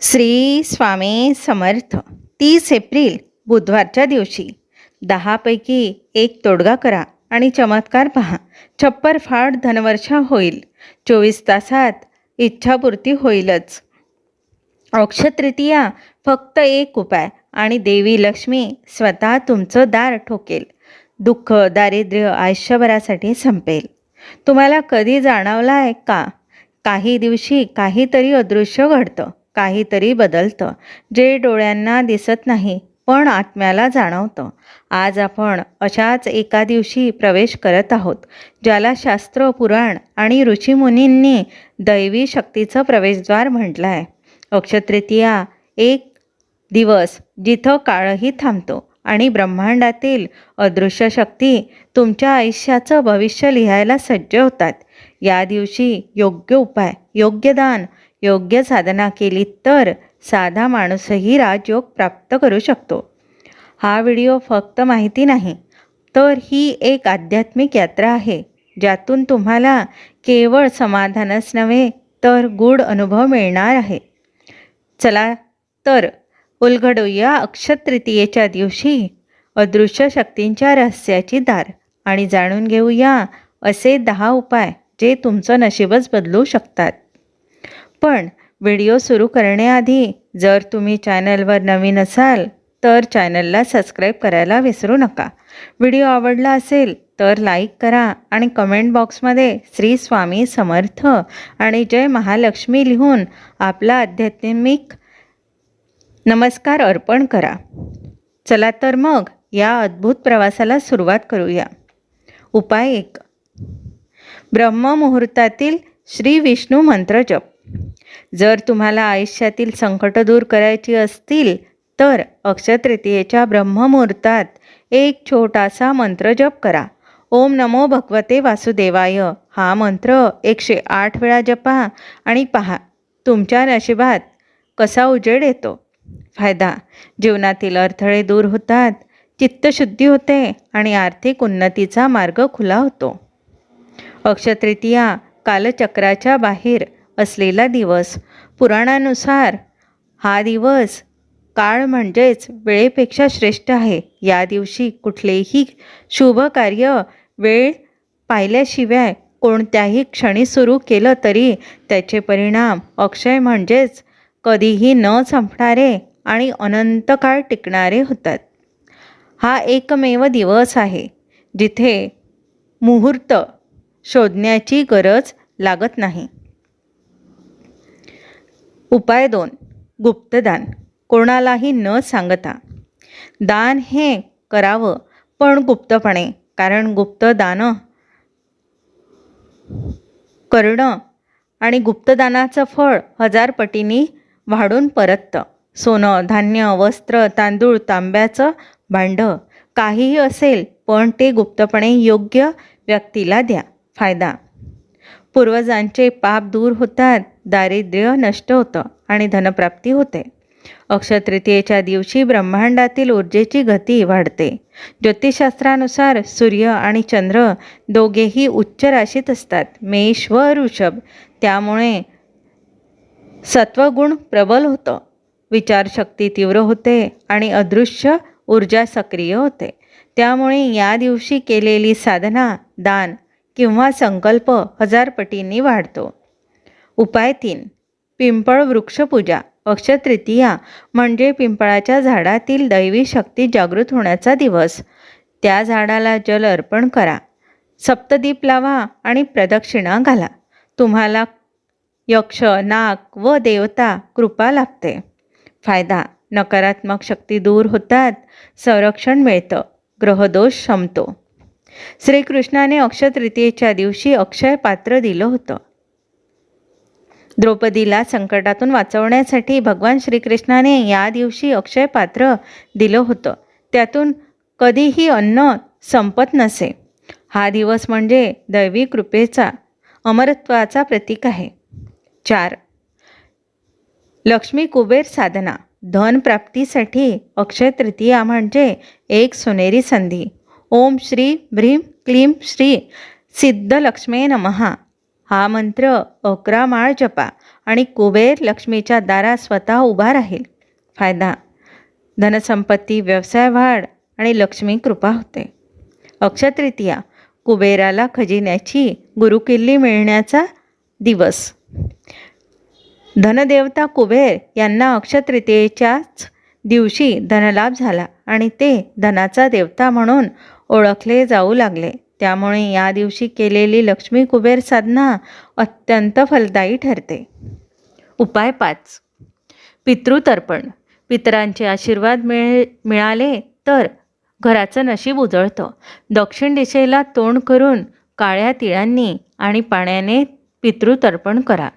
श्री स्वामी समर्थ. तीस एप्रिल बुधवारच्या दिवशी. दहापैकी एक तोडगा करा आणि चमत्कार पहा. छप्पर फाड धनवर्षा होईल. चोवीस तासात इच्छापूर्ती होईलच. अक्षतृतीया फक्त एक उपाय आणि देवी लक्ष्मी स्वतः तुमचं दार ठोकेल. दुःख दारिद्र्य आयुष्यभरासाठी संपेल. तुम्हाला कधी जाणवला आहे का? काही दिवशी काहीतरी अदृश्य घडतं. काहीतरी बदलतं. जे डोळ्यांना दिसत नाही पण आत्म्याला जाणवतं. आज आपण अशाच एका दिवशी प्रवेश करत आहोत ज्याला शास्त्र पुराण आणि ऋषीमुनींनी दैवी शक्तीचं प्रवेशद्वार म्हटलं आहे अक्षतृतीया एक दिवस जिथं काळही थांबतो आणि ब्रह्मांडातील अदृश्य शक्ती तुमच्या आयुष्याचं भविष्य लिहायला सज्ज होतात. या दिवशी योग्य उपाय योग्य दान योग्य साधना केली तर साधा माणूसही राजयोग प्राप्त करू शकतो. हा व्हिडिओ फक्त माहिती नाही तर ही एक आध्यात्मिक यात्रा आहे ज्यातून तुम्हाला केवळ समाधानच नव्हे तर गूढ अनुभव मिळणार आहे. चला तर उलगडूया अक्षतृतीयेच्या दिवशी अदृश्य शक्तींच्या रहस्याची दार आणि जाणून घेऊया असे दहा उपाय जे तुमचं नशीबच बदलू शकतात. पण व्हिडिओ सुरू करण्याआधी जर तुम्ही चॅनलवर नवीन असाल तर चॅनलला सबस्क्राईब करायला विसरू नका. व्हिडिओ आवडला असेल तर लाईक करा आणि कमेंट बॉक्समध्ये श्री स्वामी समर्थ आणि जय महालक्ष्मी लिहून आपला आध्यात्मिक नमस्कार अर्पण करा. चला तर मग या अद्भुत प्रवासाला सुरुवात करूया. उपाय एक. ब्रह्ममुहूर्तातील श्री विष्णू मंत्र जप. जर तुम्हाला आयुष्यातील संकट दूर करायची असतील तर अक्षतृतीयेच्या ब्रह्ममुहूर्तात एक छोटासा मंत्र जप करा. ओम नमो भगवते वासुदेवाय. हा मंत्र एकशे आठ वेळा जपा आणि पहा तुमच्या नशिबात कसा उजेड येतो? फायदा जीवनातील अडथळे दूर होतात चित्तशुद्धी होते आणि आर्थिक उन्नतीचा मार्ग खुला होतो. अक्षतृतीया कालचक्राच्या बाहेर असलेला दिवस. पुराणानुसार हा दिवस काळ म्हणजेच वेळेपेक्षा श्रेष्ठ आहे. या दिवशी कुठलेही शुभ कार्य वेळ पाहिल्याशिवाय कोणत्याही क्षणी सुरू केलं तरी त्याचे परिणाम अक्षय म्हणजेच कधीही न संपणारे आणि अनंत काळ टिकणारे होतात. हा एकमेव दिवस आहे जिथे मुहूर्त शोधण्याची गरज लागत नाही. उपाय दोन. गुप्तदान. कोणालाही न सांगता. दान हे करावं पण गुप्तपणे कारण गुप्तदान करणं आणि गुप्तदानाचं फळ हजार पटींनी वाढून परततं. सोनं धान्य वस्त्र तांदूळ तांब्याचं भांडं काहीही असेल पण ते गुप्तपणे योग्य व्यक्तीला द्या. फायदा पूर्वजांचे पाप दूर होतात दारिद्र्य नष्ट होतं आणि धनप्राप्ती होते. अक्षतृतीयेच्या दिवशी ब्रह्मांडातील ऊर्जेची गती वाढते. ज्योतिषशास्त्रानुसार सूर्य आणि चंद्र दोघेही उच्च राशीत असतात. मेष व ऋषभ त्यामुळे सत्वगुण प्रबल होतं. विचारशक्ती तीव्र होते आणि अदृश्य ऊर्जा सक्रिय होते. त्यामुळे या दिवशी केलेली साधना दान किंवा संकल्प हजार पटींनी वाढतो. उपाय तीन. पिंपळ वृक्षपूजा. अक्षतृतीया म्हणजे पिंपळाच्या झाडातील दैवी शक्ती जागृत होण्याचा दिवस. त्या झाडाला जल अर्पण करा. सप्तदीप लावा आणि प्रदक्षिणा घाला. तुम्हाला यक्ष नाग व देवता कृपा लाभते फायदा. नकारात्मक शक्ती दूर होतात. संरक्षण मिळतं. ग्रहदोष शमतो. श्रीकृष्णाने अक्षतृतीयेच्या दिवशी अक्षय पात्र दिलं होतं. द्रौपदीला संकटातून वाचवण्यासाठी भगवान श्रीकृष्णाने या दिवशी अक्षय पात्र दिलं होतं. त्यातून कधीही अन्न संपत नसे. हा दिवस म्हणजे दैवी कृपेचा अमरत्वाचा प्रतीक आहे. चार. लक्ष्मी कुबेर साधना. धन प्राप्तीसाठी अक्षय तृतीया म्हणजे एक सोनेरी संधी. ओम श्री भ्रीम क्लीम श्री सिद्धलक्ष्मे नमहा हा मंत्र अकरा माळ जपा आणि कुबेर लक्ष्मीच्या दारात स्वतः उभा राहील. फायदा धनसंपत्ती व्यवसाय वाढ आणि लक्ष्मी कृपा होते. अक्षतृतीया कुबेराला खजिन्याची गुरुकिल्ली मिळण्याचा दिवस. धनदेवता कुबेर यांना अक्षतृतीयेच्याच दिवशी धनलाभ झाला आणि ते धनाचा देवता म्हणून ओळखले जाऊ लागले. त्यामुळे या दिवशी केलेली लक्ष्मी कुबेर साधना अत्यंत फलदायी ठरते. उपाय पाच. पितृतर्पण. पितरांचे आशीर्वाद मिळ मिळाले तर घराचं नशीब उजळतं. दक्षिण दिशेला तोंड करून काळ्या तिळांनी आणि पाण्याने पितृतर्पण करा.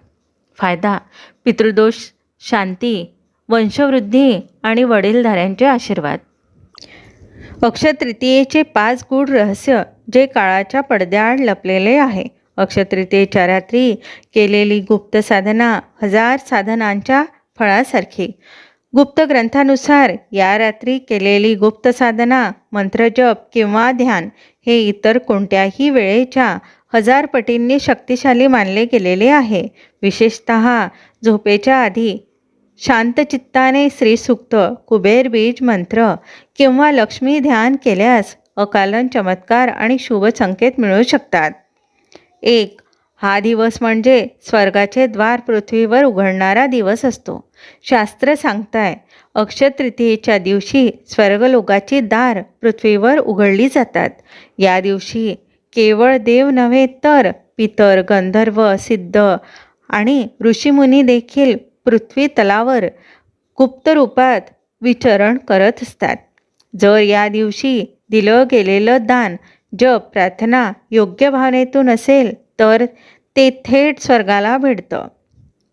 फायदा. पितृदोष शांती वंशवृद्धी आणि वडीलधाऱ्यांचे आशीर्वाद. अक्षतृतीयेचे पाच गूढ रहस्य जे काळाच्या पडद्याआड लपलेले आहे. अक्षतृतीयेच्या रात्री केलेली गुप्त साधना हजार साधनांच्या फळासारखी. गुप्त ग्रंथानुसार या रात्री केलेली गुप्त साधना मंत्रजप किंवा ध्यान हे इतर कोणत्याही वेळेच्या हजार पटींनी शक्तिशाली मानले गेलेले आहे. विशेषत झोपेच्या आधी शांतचित्ताने श्रीसूक्त कुबेर बीज मंत्र किंवा लक्ष्मी ध्यान केल्यास अकालन चमत्कार आणि शुभ संकेत मिळू शकतात. एक हा दिवस म्हणजे स्वर्गाचे द्वार पृथ्वीवर उघडणारा दिवस असतो. शास्त्र सांगताय अक्षतृतीयेच्या दिवशी स्वर्गलोकाची दार पृथ्वीवर उघडली जातात. या दिवशी केवळ देव नव्हे तर पितर गंधर्व सिद्ध आणि ऋषीमुनी देखील पृथ्वी तलावर गुप्त रूपात विचरण करत असतात. जर या दिवशी दिलं गेलेलं दान जप प्रार्थना योग्य भावनेतून असेल तर ते थेट स्वर्गाला भेटतं.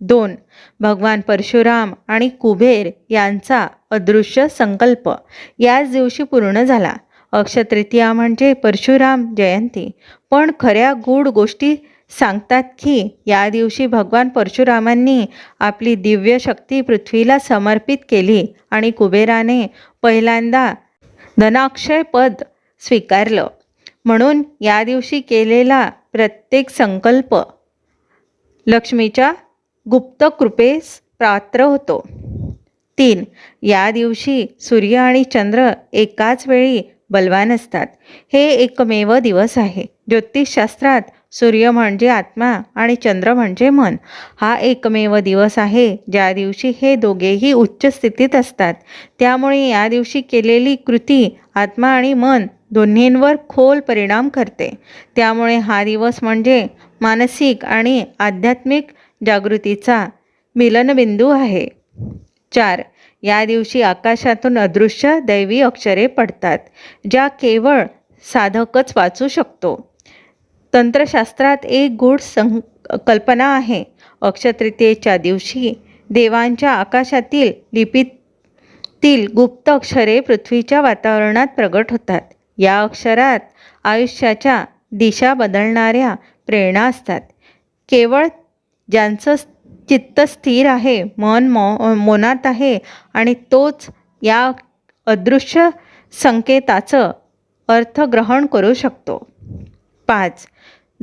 दोन भगवान परशुराम आणि कुबेर यांचा अदृश्य संकल्प याच दिवशी पूर्ण झाला. अक्षतृतीया म्हणजे परशुराम जयंती. पण खऱ्या गूढ गोष्टी सांगतात की या दिवशी भगवान परशुरामांनी आपली दिव्य शक्ती पृथ्वीला समर्पित केली आणि कुबेराने पहिल्यांदा धनाक्षय पद स्वीकारलं. म्हणून या दिवशी केलेला प्रत्येक संकल्प लक्ष्मीच्या गुप्त कृपेस पात्र होतो. तीन या दिवशी सूर्य आणि चंद्र एकाच वेळी बलवान असतात. हे एकमेव दिवस आहे. ज्योतिषशास्त्रात सूर्य म्हणजे आत्मा आणि चंद्र म्हणजे मन. हा एकमेव दिवस आहे ज्या दिवशी हे दोघेही उच्च स्थितीत असतात. त्यामुळे या दिवशी केलेली कृती आत्मा आणि मन दोन्हींवर खोल परिणाम करते. त्यामुळे हा दिवस म्हणजे मानसिक आणि आध्यात्मिक जागृतीचा मिलनबिंदू आहे. चार या दिवशी आकाशातून अदृश्य दैवी अक्षरे पडतात ज्या केवळ साधकच वाचू शकतो. तंत्रशास्त्रात एक गूढ सं कल्पना आहे. अक्षतृतीयेच्या दिवशी देवांच्या आकाशातील लिपीतील गुप्त अक्षरे पृथ्वीच्या वातावरणात प्रगट होतात. या अक्षरात आयुष्याच्या दिशा बदलणाऱ्या प्रेरणा असतात. केवळ ज्यांचं चित्त स्थिर आहे मन मो मनात आहे आणि तोच या अदृश्य संकेताचं अर्थ ग्रहण करू शकतो. पाच.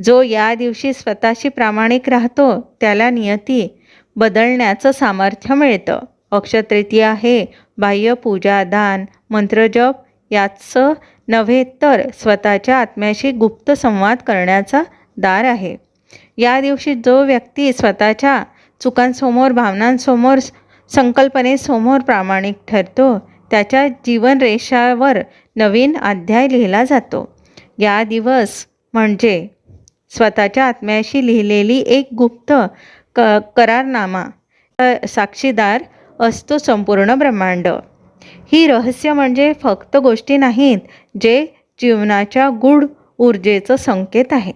जो या दिवशी स्वतःशी प्रामाणिक राहतो त्याला नियती बदलण्याचं सामर्थ्य मिळतं. अक्षतृतीया हे बाह्य पूजा दान मंत्रजप याचं नव्हे तर स्वतःच्या आत्म्याशी गुप्त संवाद करण्याचा दार आहे. या दिवशी जो व्यक्ती स्वतःच्या चुकांसमोर भावनांसमोर संकल्पनेसमोर प्रामाणिक ठरतो त्याच्या जीवनरेषावर नवीन अध्याय लिहिला जातो. या दिवस म्हणजे स्वतःच्या आत्म्याशी लिहिलेली एक गुप्त क करारनामा साक्षीदार असतो संपूर्ण ब्रह्मांड. ही रहस्य म्हणजे फक्त गोष्टी नाहीत जे जीवनाच्या गूढ ऊर्जेचं संकेत आहे.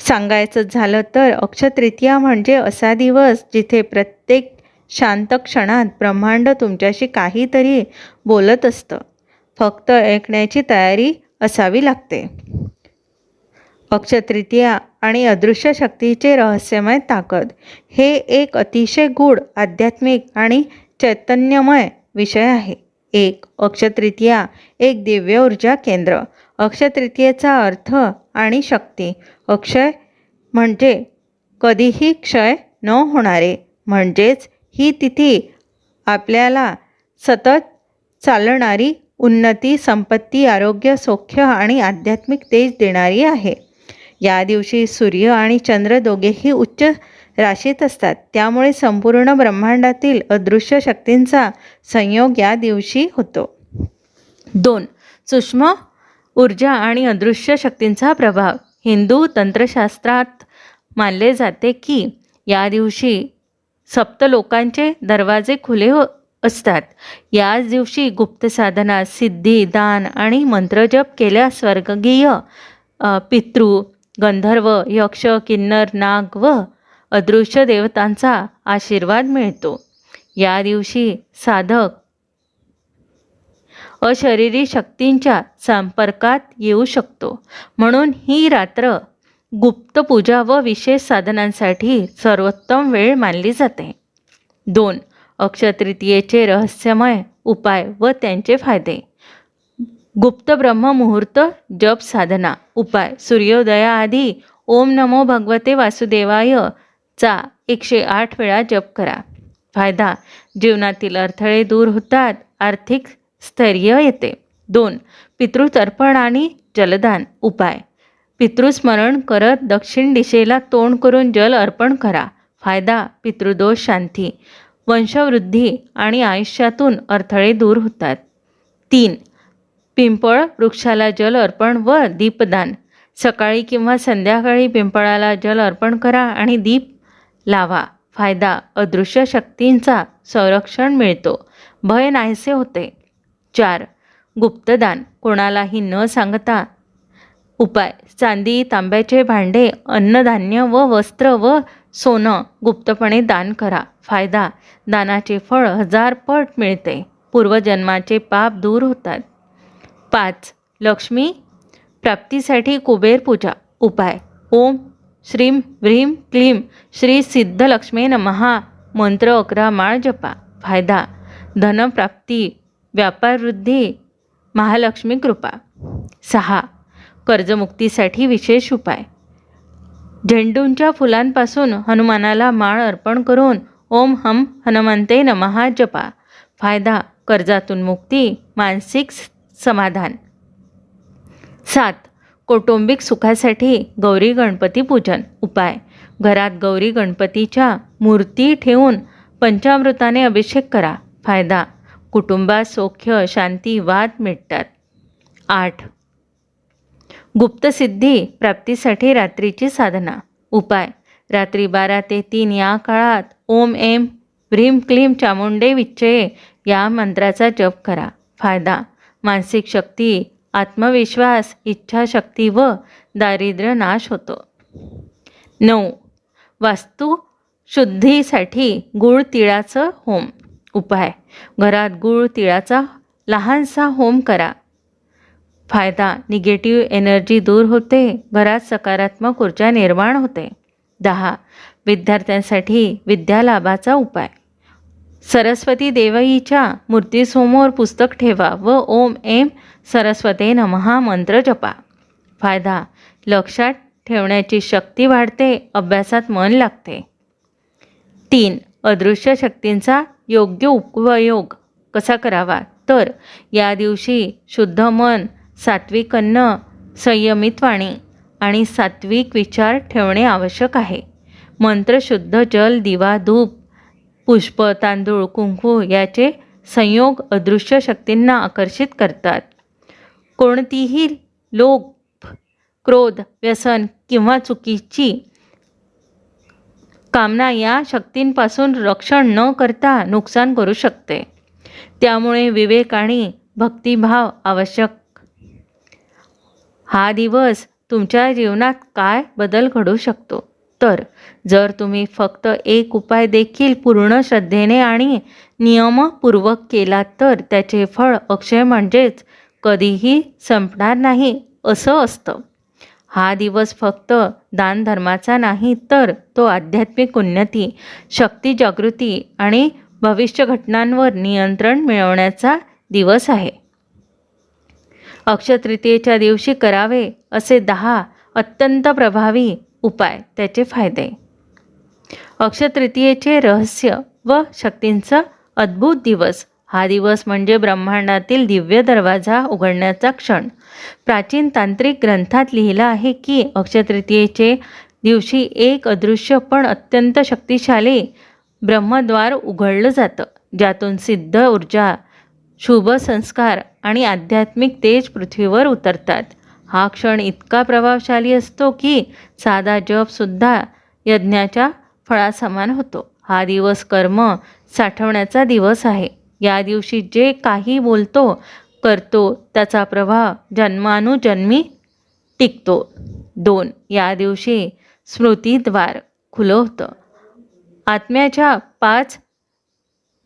सांगायचं झालं तर अक्षतृतीया म्हणजे असा दिवस जिथे प्रत्येक शांत क्षणात ब्रह्मांड तुमच्याशी काहीतरी बोलत असतं. फक्त ऐकण्याची तयारी असावी लागते. अक्षतृतीया आणि अदृश्य शक्तीचे रहस्यमय ताकद. हे एक अतिशय गूढ आध्यात्मिक आणि चैतन्यमय विषय आहे. एक अक्षतृतीया एक दिव्य ऊर्जा केंद्र. अक्षतृतीयेचा अर्थ आणि शक्ती. अक्षय म्हणजे कधीही क्षय न होणारे. म्हणजेच ही तिथी आपल्याला सतत चालणारी उन्नती संपत्ती आरोग्य सौख्य आणि आध्यात्मिक तेज देणारी आहे. या दिवशी सूर्य आणि चंद्र दोघेही उच्च राशीत असतात. त्यामुळे संपूर्ण ब्रह्मांडातील अदृश्य शक्तींचा संयोग या दिवशी होतो. दोन. सूक्ष्म ऊर्जा आणि अदृश्य शक्तींचा प्रभाव. हिंदू तंत्रशास्त्रात मानले जाते की या दिवशी सप्त लोकांचे दरवाजे खुले हो असतात. याच दिवशी गुप्त साधना सिद्धी दान आणि मंत्रजप केल्यास स्वर्गीय पितृ गंधर्व यक्ष किन्नर नाग व अदृश्य देवतांचा आशीर्वाद मिळतो. या दिवशी साधक अशरीरी शक्तींच्या संपर्कात येऊ शकतो. म्हणून ही रात्र गुप्त पूजा व विशेष साधनांसाठी सर्वोत्तम वेळ मानली जाते. दोन अक्षतृतीयेचे रहस्यमय उपाय व त्यांचे फायदे. गुप्त ब्रह्म मुहूर्त जप साधना उपाय सूर्योदयाआधी ओम नमो भगवते वासुदेवाय चा एकशे आठ वेळा जप करा. फायदा जीवनातील अडथळे दूर होतात आर्थिक स्थैर्य येते. दोन पितृतर्पण आणि जलदान उपाय. पितृस्मरण करत दक्षिण दिशेला तोंड करून जल अर्पण करा. फायदा पितृदोष शांती. वंशवृद्धी आणि आयुष्यातून अडथळे दूर होतात. तीन पिंपळ वृक्षाला जल अर्पण व दीपदान. सकाळी किंवा संध्याकाळी पिंपळाला जल अर्पण करा आणि दीप लावा. फायदा अदृश्य शक्तींचा संरक्षण मिळतो. भय नाहीसे होते. चार गुप्तदान. कोणालाही न सांगता. उपाय चांदी तांब्याचे भांडे अन्नधान्य व वस्त्र व सोनं गुप्तपणे दान करा. फायदा दानाचे फळ हजार पट मिळते. पूर्वजन्माचे पाप दूर होतात. पाच. लक्ष्मी प्राप्तीसाठी कुबेर पूजा. उपाय. ओम श्रीम व्रीम क्लीम श्री सिद्धलक्ष्मी नमहा मंत्र अकरा माळ जपा. फायदा. धनप्राप्ती व्यापारवृद्धी महालक्ष्मी कृपा. सहा. कर्जमुक्तीसाठी विशेष उपाय. झेंडूंच्या फुलांपासून हनुमानाला माळ अर्पण करून ओम हम हनुमंते नमहा जपा. फायदा. कर्जातून मुक्ती. मानसिक समाधान. सात कौटुंबिक सुखासाठी गौरी गणपती पूजन. उपाय घरात गौरी गणपतीच्या मूर्ती ठेवून पंचामृताने अभिषेक करा. फायदा कुटुंबात सौख्य शांती वाद मिटतात. आठ गुप्तसिद्धी प्राप्तीसाठी रात्रीची साधना. उपाय रात्री बारा ते तीन या काळात ओम एम व्रीम क्लीम चामुंडे विच्चये या मंत्राचा जप करा. फायदा मानसिक शक्ती आत्मविश्वास इच्छाशक्ती व दारिद्र्य नाश होतो. नऊ. वास्तू शुद्धीसाठी गुळ तिळाचं होम. उपाय. घरात गूळ तिळाचा लहानसा होम करा. फायदा. निगेटिव्ह एनर्जी दूर होते. घरात सकारात्मक ऊर्जा निर्माण होते. दहा. विद्यार्थ्यांसाठी विद्यालाभाचा उपाय. सरस्वती देवईच्या मूर्तीसमोर पुस्तक ठेवा व ओम एम सरस्वते नमहा मंत्र जपा. फायदा लक्षात ठेवण्याची शक्ती वाढते अभ्यासात मन लागते. तीन अदृश्य शक्तींचा योग्य उपयोग कसा करावा? तर या दिवशी शुद्ध मन सात्विक अन्न संयमित वाणी आणि सात्विक विचार ठेवणे आवश्यक आहे. मंत्र शुद्ध जल दिवा धूप पुष्प तांदूळ कुंकू याचे संयोग अदृश्य शक्तींना आकर्षित करतात. कोणतीही लोभ क्रोध व्यसन किंवा चुकीची कामना या शक्तींपासून रक्षण न करता नुकसान करू शकते. त्यामुळे विवेक आणि भक्तिभाव आवश्यक. हा दिवस तुमच्या जीवनात काय बदल घडू शकतो? तर जर तुम्ही फक्त एक उपाय देखील पूर्ण श्रद्धेने आणि नियमपूर्वक केला तर त्याचे फळ अक्षय म्हणजेच कधीही संपणार नाही असं असतं. हा दिवस फक्त दानधर्माचा नाही तर तो आध्यात्मिक उन्नती शक्ती जागृती आणि भविष्य घटनांवर नियंत्रण मिळवण्याचा दिवस आहे. अक्षतृतीयेच्या दिवशी करावे असे दहा अत्यंत प्रभावी उपाय त्याचे फायदे. अक्षतृतीयेचे रहस्य व शक्तींचा अद्भुत दिवस. हा दिवस म्हणजे ब्रह्मांडातील दिव्य दरवाजा उघडण्याचा क्षण. प्राचीन तांत्रिक ग्रंथात लिहिलं आहे की अक्षतृतीयेचे दिवशी एक अदृश्य पण अत्यंत शक्तिशाली ब्रह्मद्वार उघडलं जातं ज्यातून सिद्ध ऊर्जा शुभ संस्कार आणि आध्यात्मिक तेज पृथ्वीवर उतरतात. हा क्षण इतका प्रभावशाली असतो की साधा जपसुद्धा यज्ञाच्या फळासमान होतो. हा दिवस कर्म साठवण्याचा दिवस आहे. या दिवशी जे काही बोलतो करतो त्याचा प्रभाव जन्मानुजन्मी टिकतो. दोन या दिवशी स्मृतीद्वार खुलं होतं. आत्म्याच्या पाच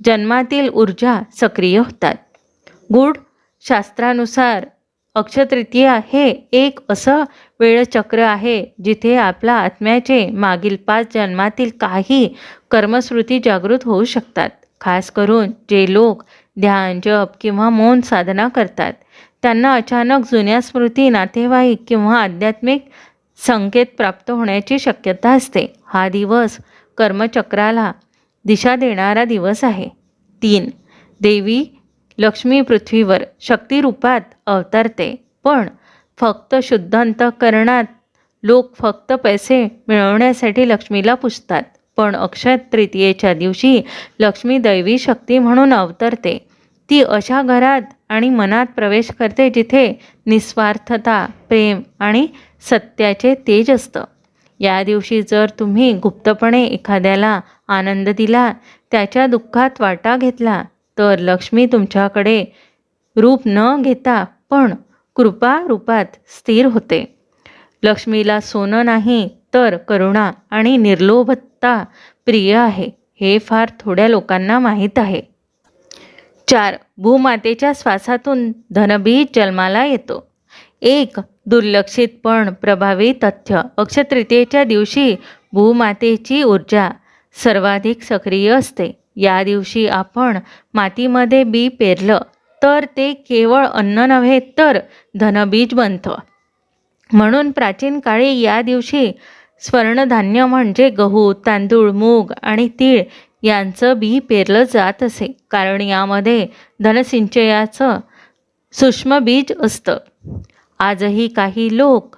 जन्मातील ऊर्जा सक्रिय होतात. गूढ शास्त्रानुसार अक्षतृतीया हे एक असं वेळचक्र आहे जिथे आपला आत्म्याचे मागील पाच जन्मातील काही कर्मस्मृती जागृत होऊ शकतात. खास करून जे लोक ध्यान जप किंवा मौन साधना करतात. त्यांना अचानक जुन्या स्मृती नातेवाईक किंवा आध्यात्मिक संकेत प्राप्त होण्याची शक्यता असते. हा दिवस कर्मचक्राला दिशा देणारा दिवस आहे. तीन देवी लक्ष्मी पृथ्वीवर शक्तिरूपात अवतरते. पण फक्त शुद्ध अंतकरणात लोक फक्त पैसे मिळवण्यासाठी लक्ष्मीला पुजतात. पण अक्षय तृतीयेच्या दिवशी लक्ष्मी दैवी शक्ती म्हणून अवतरते. ती अशा घरात आणि मनात प्रवेश करते जिथे निस्वार्थता प्रेम आणि सत्याचे तेज असतं. या दिवशी जर तुम्ही गुप्तपणे एखाद्याला आनंद दिला त्याच्या दुःखात वाटा घेतला तर लक्ष्मी तुमच्याकडे रूप न घेता पण कृपा रूपात स्थिर होते. लक्ष्मीला सोनं नाही तर करुणा आणि निर्लोभता प्रिय आहे हे फार थोड्या लोकांना माहीत आहे. चार भूमातेच्या श्वासातून धनबीज जन्माला येतो. एक दुर्लक्षित पण प्रभावी तथ्य. अक्षतृतीयेच्या दिवशी भूमातेची ऊर्जा सर्वाधिक सक्रिय असते. या दिवशी आपण मातीमध्ये बी पेरलं तर ते केवळ अन्न नव्हे तर धनबीज बनतं. म्हणून प्राचीन काळी या दिवशी स्वर्णधान्य म्हणजे गहू तांदूळ मूग आणि तीळ यांचं बी पेरलं जात असे. कारण यामध्ये धनसिंचयाचं सूक्ष्म बीज असतं. आजही काही लोक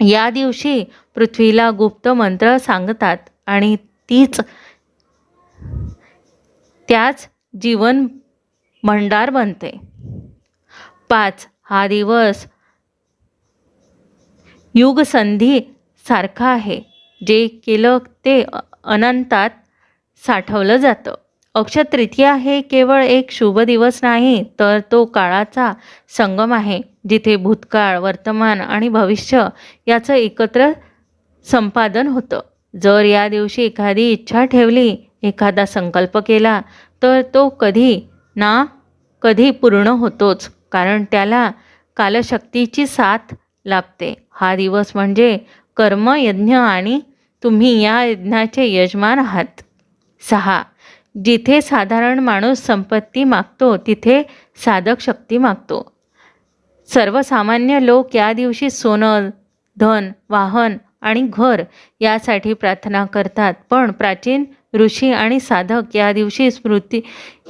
या दिवशी पृथ्वीला गुप्त मंत्र सांगतात आणि तीच त्याच जीवन भंडार बनते. पाच हा दिवस युगसंधी सारखा आहे. जे केलं ते अनंतात साठवलं जातं. अक्षतृतीया हे केवळ एक शुभ दिवस नाही तर तो काळाचा संगम आहे जिथे भूतकाळ वर्तमान आणि भविष्य याचं एकत्र संपादन होतं. जर या दिवशी एखादी इच्छा ठेवली एखादा संकल्प केला तर तो कधी ना कधी पूर्ण होतोच कारण त्याला कालशक्तीची साथ लाभते. हा दिवस म्हणजे कर्मयज्ञ आणि तुम्ही या यज्ञाचे यजमान आहात. सहा. जिथे साधारण माणूस संपत्ती मागतो तिथे साधक शक्ती मागतो. सर्वसामान्य लोक या दिवशी सोनं धन वाहन आणि घर यासाठी प्रार्थना करतात पण प्राचीन ऋषी आणि साधक या दिवशी स्मृती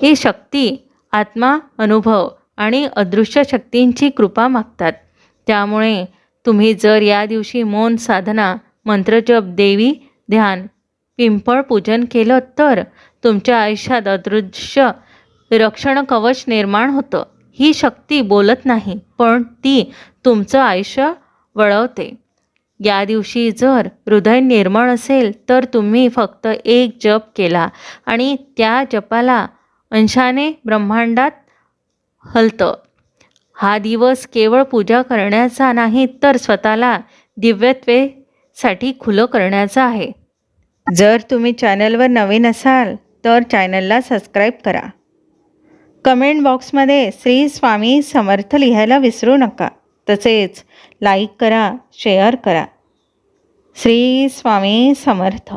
ही शक्ती आत्मा अनुभव आणि अदृश्य शक्तींची कृपा मागतात. त्यामुळे तुम्ही जर या दिवशी मौन साधना मंत्रजप देवी ध्यान पिंपळ पूजन केलं तर तुमच्या आयुष्यात अदृश्य रक्षण कवच निर्माण होतं. ही शक्ती बोलत नाही पण ती तुमचं आयुष्य वळवते. या दिवशी जर हृदय निर्मळ असेल तर तुम्ही फक्त एक जप केला आणि त्या जपाला अंशाने ब्रह्मांडात हलतं. हा दिवस केवळ पूजा करण्याचा नाही तर स्वतःला दिव्यत्वेसाठी खुलं करण्याचा आहे. जर तुम्ही चॅनलवर नवीन असाल तर चॅनलला सबस्क्राईब करा. कमेंट बॉक्समध्ये श्री स्वामी समर्थ लिहायला विसरू नका. तसेच लाईक करा शेअर करा. श्री स्वामी समर्थ.